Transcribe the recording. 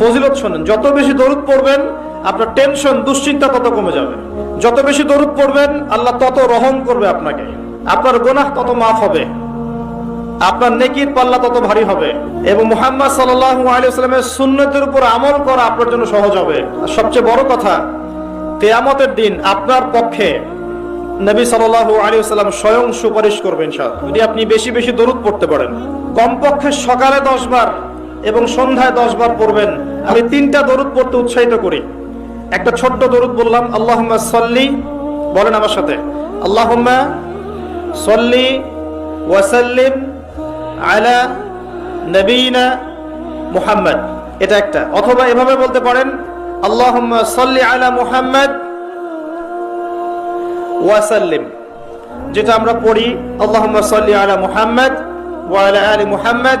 ফজিলত শোনেন, যত বেশি দরুদ পড়বেন, আপনার টেনশন দুশ্চিন্তা তত কমে যাবে। যত বেশি দরুদ পড়বেন, আল্লাহ তত রহম করবে আপনাকে। আপনার গোনাহ তত মাফ হবে। আপনার নেকির পাল্লা তত ভারী হবে। এবং মোহাম্মদ ওয়াসাল্লামের সুন্নতের উপর আমল করা আপনার জন্য সহজ হবে। সবচেয়ে বড় কথা, কিয়ামতের দিন আপনার পক্ষে নবী সাল্লাল্লাহু আলাইহি ওয়াসাল্লাম স্বয়ং সুপারিশ করবেন ইনশাআল্লাহ। যদি আপনি বেশি বেশি দরুদ পড়তে পারেন। কমপক্ষে সকালে 10 বার এবং সন্ধ্যায় 10 বার পড়বেন। আমি তিনটা দরুদ পড়তে উৎসাহিত করি। একটা ছোট্ট দরুদ বললাম, আল্লাহুম্মা সাল্লি, বলেন আমার সাথে, আল্লাহুম্মা সল্লি ওয়াসাল্লিম আলা নবীনা মুহাম্মদ। এটা একটা। অথবা এভাবে বলতে পারেন, আল্লাহুম্মা সল্লি আলা মুহাম্মদ ওয়াসাল্লিম যেটা আমরা পড়ি, আল্লাহুম্মা সল্লি আলা মুহাম্মদ ওয়া আলা আলি মুহাম্মদ